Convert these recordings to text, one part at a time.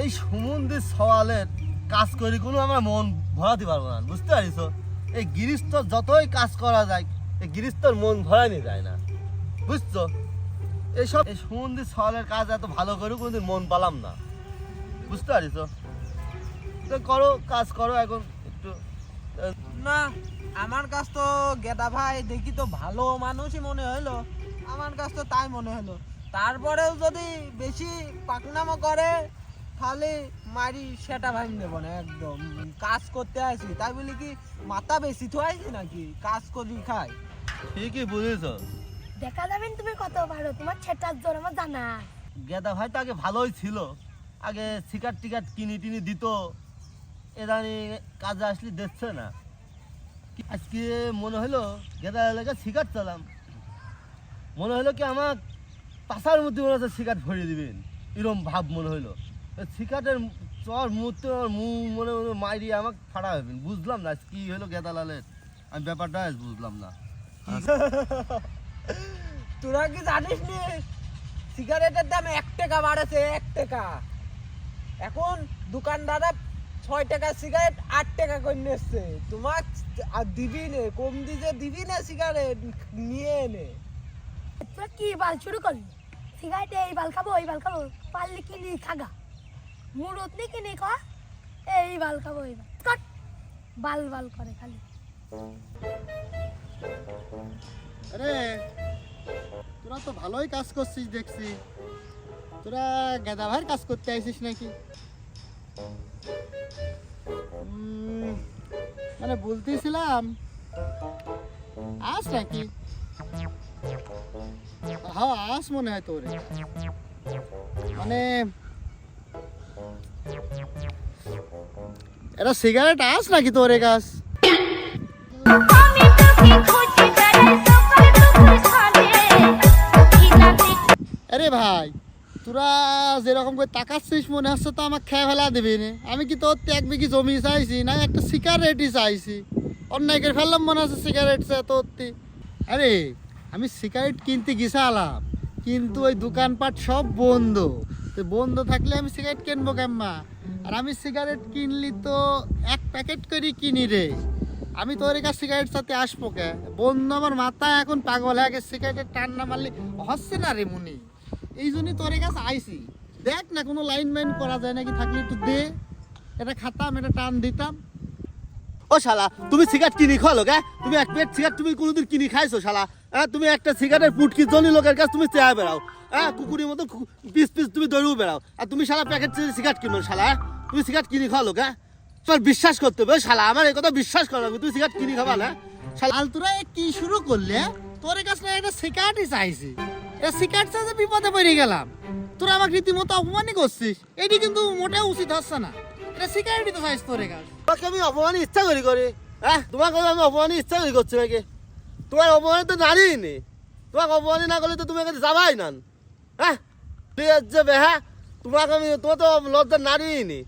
এই সমুদ্রের সওয়ালের কাজ করি কোনো আমার মন ভরাতে পারব না, বুঝতে পারিস এই গৃহস্থ যতই কাজ করা যায় এই গৃহস্থর মন ভরানি যায় না, বুঝছ? এইসব এই সমুদ্রের সওয়ালের কাজ এত ভালো করে কোনোদিন মন পালাম না, বুঝতে পারিস তো? করো, কাজ করো এখন, একটু, না, আমার কাছ তো গেদা ভাই, দেখি তো ভালো মানুষই মনে হলো আমার কাছ তো তাই মনে হলো তারপরেও যদি বেশি পাকনামো করে তাহলে মারি সেটা ভাই নেব না একদম। কাজ করতে আসি। তাই বলি কি মাথা বেশি তো আইছি নাকি? কাজ করি খাই। ঠিকই বুঝেছ। দেখা যাবেন তুমি কত পারো তোমার ছেটার জোর আমার জানা। গেদা ভাই তো আগে ভালোই ছিল। আগে সিগারেট টিকার কিনি টিনি দিত। এদানি কাজে আসলে দেখছে না। আজকে মনে হলো গেদা এলাকা সিগারেট চালাম। মনে হলো কি আমার পাশার মধ্যে মনে হচ্ছে সিগারেট ভরিয়ে দিবেন। এরকম ভাব মনে হলো। সিগারেটের চর মুহূর্তে আমার মুখ মনে হলো মাইরি আমাকে ফাড়া হবেন বুঝলাম না আজ কি হলো গেদা লালের আমি ব্যাপারটা আজ বুঝলাম না। তোরা কি জানিস নি? সিগারেটের দাম এক টাকা বাড়েছে এক টাকা। এখন দোকানদাররা ছয় টাকা সিগারেট আট টাকা করে নিচ্ছে। তোমার আর দিবি নে কম দিতে দিবি না সিগারেট নিয়ে এনে তোরা কি বাল শুরু করলি? সিগারেটে এই বাল খাব এই বাল খাব পারলে কিনি খাগা। মুরত নি কিনি খা এই বাল খাব এই বাল বাল বাল করে খালি। আরে, তোরা তো ভালোই কাজ করছিস দেখছি। তোরা গেদা ভাইয়ের কাজ করতে আইছিস নাকি? মানে বলতেছিলাম, আস নাকি? হ্যাঁ আস মনে হয় তোরে। মানে এটা সিগারেট আস নাকি তোরে গাছ খিদাতে আরে ভাই তোরা যেরকম করে তাকাচ্ছিস মনে হচ্ছে তো আমার খেয়ে ফেলা দিবি না। আমি কি তোর এক বিঘি জমি চাইছি না একটা সিগারেটই চাইছি? অন্যায় করে ফেললাম মনে হচ্ছে সিগারেট চা তোর। আরে আমি সিগারেট কিনতে গেছিলাম কিন্তু ওই দোকানপাট সব বন্ধ। তো বন্ধ থাকলে আমি সিগারেট কিনবো কেম্মা। আর আমি সিগারেট কিনলি তো এক প্যাকেট করে কিনি রে। আমি তোর কাছে সিগারেট সাথে আসব কে? বন্ধু আমার মাথা এখন পাগল হয়ে সিগারেটের টান না মারলে হচ্ছে না রে মুনি। এই জন্যই তোর কাছে আইসি দেখ না কোনো লাইন মাইন করা যায় নাকি, থাকলে একটু দে। এটা খাতাম, এটা টান দিতাম। ও শালা, তুমি সিগারেট কিনি খালো গে তুমি এক প্লেট সিগারেট তুমি কোনোদিন কিনি খাইছো শালা? হ্যাঁ তুমি একটা সিগারেটের পুটকি জনি লোকের কাছে তুমি চেয়ে বেড়াও। হ্যাঁ কুকুরের মতো পিস পিস তুমি দৌড়েও বেড়াও। আর তুমি শালা প্যাকেট সিগারেট কিনো শালা হ্যাঁ? তুমি সিগারেট কিনি খালো গে তোমার বিশ্বাস করতে হবে শালা আমার এই কথা বিশ্বাস করো না তুমি সিগারেট কিনি খাবা না শালা শাল তোরা কি শুরু করলে? তোর কাছে না একটা সিগারেটই চাইছি। এটা সিগারেট চাইছে বিপদে পড়ে গেলাম। তোরা আমাকে রীতিমতো অপমানই করছিস। এটি কিন্তু মোটেও উচিত হচ্ছে না। এটা সিগারেটই তো চাইছ তোর কাছে। তোমাকে আমি অপমানের ইচ্ছা করি করি। হ্যাঁ? তোমাকে আমি অপমানের ইচ্ছা করি করছি নাকি? তোমার অপমানে তো নারী নেই। তোমাকে অপমানে না করলে তো তুমি এখানে যাবাই না। হ্যাঁ? ঠিক আছে হ্যাঁ? তোমাকে আমি তোমার তো লজ্জা নারী নেই।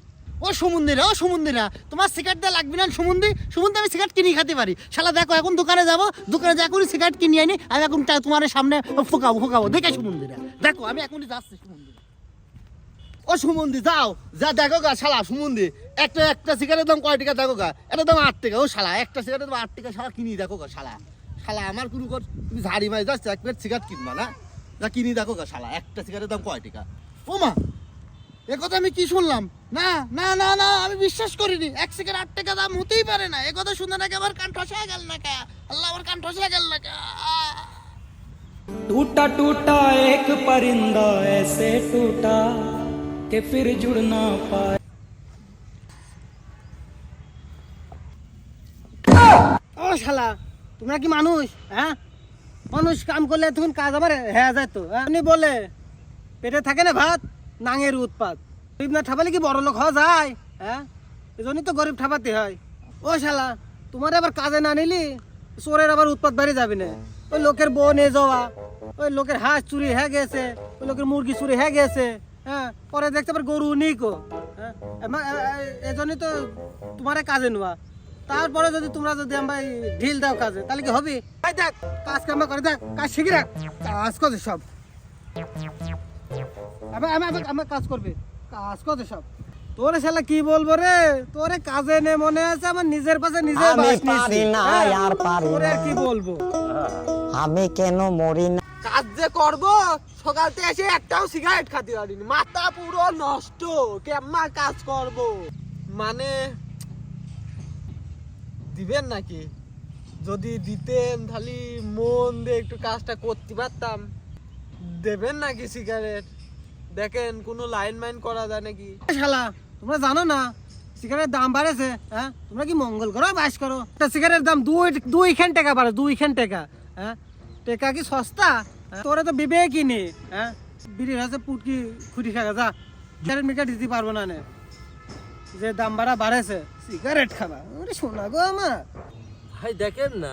ও সমুদ্রে ও সমুদ্রা তোমার সিগারেট দেওয়া লাগবে না সমুদ্রে সমুদ্রে আমি সিগারেট কিনে খেতে পারি। শালা দেখো এখন দোকানে যাব দোকানে যা এখনই সিগারেট কিনে আনি আমি এখন তোমার সামনে ফোকাবো ফোকাবো। দেখে সমুদ্রে দেখো আমি এখনই যাচ্ছি সমুদ্রে ও সুমন্দি যাও। যা দেখো গা শালা সুমন্দি। একটা একটা সিগারেটের দাম কয় টাকা দেখো গা? এটা দাম আট টাকা। ও শালা একটা সিগারেটের দাম আট টাকা শালা কিনি দেখো গা শালা। শালা আমার কোনো কর তুমি ঝাড়ি মারি যাচ্ছে এক প্লেট সিগারেট কিনবা না যা কিনি দেখো গা শালা একটা সিগারেটের দাম কয় টাকা ও মা এ কথা আমি কি শুনলাম না না না না আমি বিশ্বাস করিনি এক সেকেন্ড আট টাকা দাম হতেই পারে না এ কথা শুনে নাকি আমার কান ঠসা গেল না কে আল্লাহ আমার কান ঠসা গেল না কে আহ! टूटा टूटा एक परिंदा ऐसे टूटा कि फिर जुड़ ना पाए ও শালা তোমরা কি মানুষ হ্যাঁ? মানুষ কাম করলে তখন কাজ আমার হ্যাঁ যায় তো আপনি বলে, পেটে থাকে না ভাত, নাঙের উৎপাত। গরিব না ঠাপালে কি বড় লোক হওয়া যায় হ্যাঁ? এই জন্যই তো গরিব ঠাপাতে হয়। ও শালা, তোমার আবার কাজে না নিলি, চোরের আবার উৎপাত বেড়ে যাবে না। ওই লোকের বউ নিয়ে যাওয়া, ওই লোকের হাঁস চুরি হয়ে গেছে, ওই লোকের মুরগি চুরি হয়ে গেছে হ্যাঁ? পরে দেখতে পার গরু নিকো হ্যাঁ? এ- এ- এজন্যই তো তোমারে কাজে নেওয়া। তারপরে যদি তোমরা যদি আমায় ঢিল দাও কাজে তাহলে কি হবে? দেখ কাজ কাম করে দেখ কাজ শিখে রাখ। কাজ করছে সব। আমি আমি আমি- আমার কাজ করবে। কাজ কত সব। তোরে শালা কি বলব রে? তোরে কাজে নে মনে আছে আমার নিজের পাশে নিজে আমি পারি না, হ্যাঁ? আর পারি তোরে আর কি বলব? আমি কেন মরি না? কাজ যে করব সকালতে এসে একটাও সিগারেট খাতে পারিনি। মাথা পুরো নষ্ট। কেমন কাজ করব? মানে দিবেন নাকি? যদি দিতেন তাহলে মন দিয়ে একটু কাজটা করতে পারতাম। দেবেন নাকি সিগারেট দেখেন, কোনো লাইন মাইন করা যায় নাকি? শালা, তোমরা জানো না সিগারেটের দাম বাড়েছে হ্যাঁ? তোমরা কি মঙ্গল করো বাস করো? একটা সিগারেটের দাম দুই দুই খান টাকা বাড়ে, দুই খান টাকা হ্যাঁ? টাকা কি সস্তা? হ্যাঁ? তোরা তো বিবে কিনি হ্যাঁ? বিড়ির হাতে পুটকি খুঁটি খাগা, যা। সিগারেট মিকা দিতে পারব নে। যে দাম বাড়া বাড়েছে সিগারেট খাবা। ওরে শোনা গো আমার। ভাই দেখেন না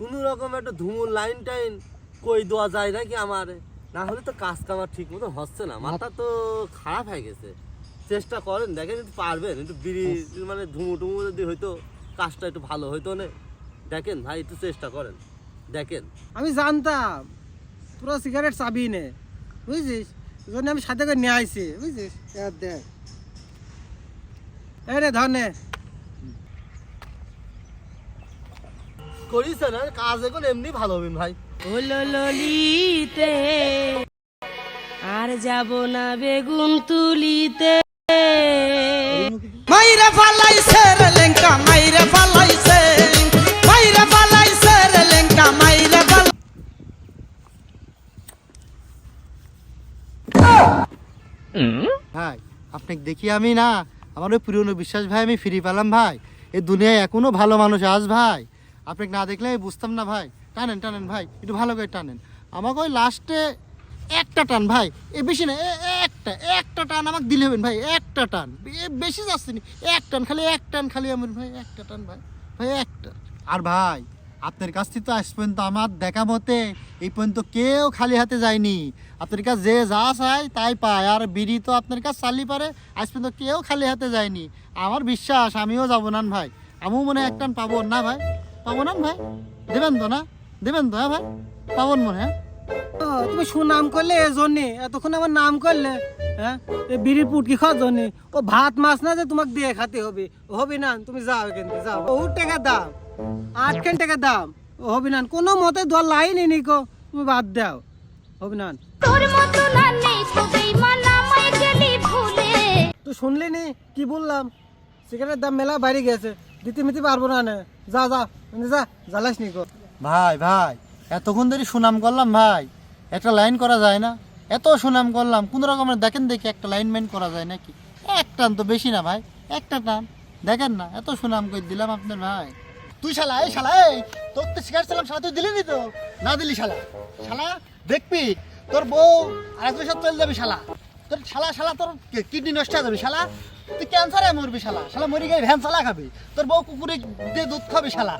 কোনো রকম একটা ধুমুর লাইন টাইন কই দেওয়া যায় নাকি আমার? না হলে তো কাজ কামার ঠিক মতো হচ্ছে না। মাথা তো খারাপ হয়ে গেছে। চেষ্টা করেন দেখেন যদি পারবেন একটু বিড়ি মানে ধুমু টুমু যদি হইতো কাজটা একটু ভালো হইতো না। দেখেন ভাই একটু চেষ্টা করেন। দেখেন। আমি জানতাম তোরা সিগারেট চাবি নে বুঝছিস এই জন্য আমি সাথে করে নিয়ে আইছি। বুঝছিস দেখ। এই রে ধর নে। করিস না কাজ এখন এমনি ভালো হবেন ভাই। ললিতে আর যাব না বেগুন তুলিতে। মাইরে ফালাইছে রে লেঙ্কা মাইরে ফালাইছে মাইরে ফালাইছে রে লেঙ্কা মাইরে ফালাইছে ভাই আপনাকে দেখি আমি না। আমার ওই পুরনো বিশ্বাস ভাই, আমি ফিরে পেলাম ভাই। এই দুনিয়ায় এখনও ভালো মানুষ আজ ভাই। আপনাকে না দেখলে আমি বুঝতাম না ভাই। টানেন টানেন ভাই, একটু ভালো করে টানেন। আমাকে ওই লাস্টে একটা টান ভাই। এ বেশি না একটা একটা টান আমাকে দিলে হবেন ভাই, একটা টান। বেশি যাচ্ছে না। এক টান খালি, এক টান খালি আমার ভাই, একটা টান ভাই ভাই, একটা। আর ভাই আপনার কাছ থেকে তো আজ পর্যন্ত আমার দেখা মতে এই পর্যন্ত কেউ খালি হাতে যায়নি। আপনার কাছে যে যা চায় তাই পায়। আর বিড়ি তো আপনার কাছে চালি পারে আজ পর্যন্ত কেউ খালি হাতে যায়নি। আমার বিশ্বাস আমিও যাব না ভাই। আমিও মনে হয় একটান পাবো না ভাই। পাবো না ভাই? দেবেন তো না? দেবেন তো হ্যাঁ ভাই? পাবন মনে হ্যাঁ। তুমি সুনাম করলে এ জন্যে এতক্ষণ আমার নাম করলে হ্যাঁ? এই বিড়ির পুটকি খাওয়ার জন্যে। ও ভাত মাছ না যে তোমাকে দিয়ে খাতে হবে। ও হবে না তুমি যাও এখান থেকে যাও। বহুত টাকা দাম। আট খান টাকা দাম। ও হবে না কোনো মতে দল লাইন নি কো তুমি বাদ দাও। হবে না তোর মতো না নেই তো বেইমান আমায় গেলি ভুলে। তুই শুনলি নি কি বললাম? সিগারেটের দাম মেলা বাড়ি গেছে দিতে মিতে পারব না নে। যা যা মানে যা জ্বালাস নি ভাই ভাই এতক্ষণ ধরে সুনাম করলাম ভাই একটা লাইন করা যায় না? এত সুনাম করলাম কোন রকমের দেখেন দেখি একটা লাইন মাইন করা যায় নাকি? এক টান তো বেশি না ভাই একটা টান। দেখেন না এত সুনাম করে দিলাম আপনার ভাই। তুই শালা, এই শালা, এই, তোর তো চালাম শালা, তুই দিলি নি তো? না দিলি শালা। শালা, দেখবি, তোর বউ আরেক বছর চলে যাবি, শালা। তোর শালা শালা, তোর কিডনি নষ্ট হয়ে যাবে, শালা? তুই ক্যান্সারে মরবি, শালা। শালা, মরি গিয়ে ভ্যান চালা খাবি। তোর বউ কুকুরে দিয়ে দুধ খাবি, শালা।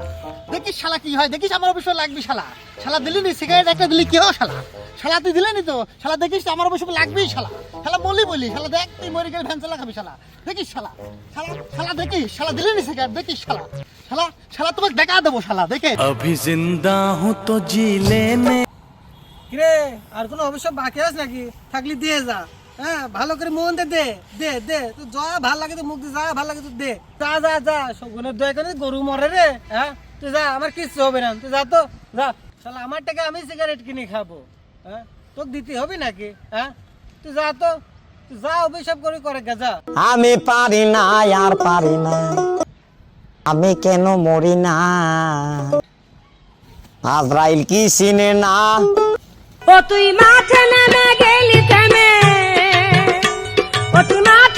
দেখিস, শালা, কি হয়? দেখিস, আমার অবশ্য লাগবি, শালা। শালা দিলি নি সিগারেট একটা দিলি, কি হয়, শালা? শালা তুই দিলেনি তো। শালা দেখিস তো আমার অবশ্য লাগবেই শালা। শালা বলি বলি শালা দেখ তুই মরে গেলে ভ্যান চালা খাবি শালা। দেখিস শালা। শালা শালা দেখিস শালা দিলেনি সেখানে দেখিস শালা। শালা শালা তোমাকে দেখা দেবো শালা দেখে। অভি জিন্দা হু তো জি লেনে কিরে আর কোনো অবশ্য বাকি আছে নাকি? থাকলি দিয়ে যা। হ্যাঁ ভালো করে মন দে দে দে দে। তো যা ভালো লাগে তো মুখ দিয়ে যা ভালো লাগে তো দে। যা যা যা সগুনের দয়া করে গরু মরে রে হ্যাঁ? তুই যা আমার কিচ্ছু হবে না। তুই যা তো যা। শালা আমার টাকা আমি সিগারেট কিনে খাব। হ্যাঁ? তোকে দিতে হবে নাকি? হ্যাঁ? তুই যা তো তুই যা অভিশাপ করে করে গেজা আমি পারি না আর পারি না। আমি কেন মরি না? আজরাইল কি চিনে না? ও তুই মাঠে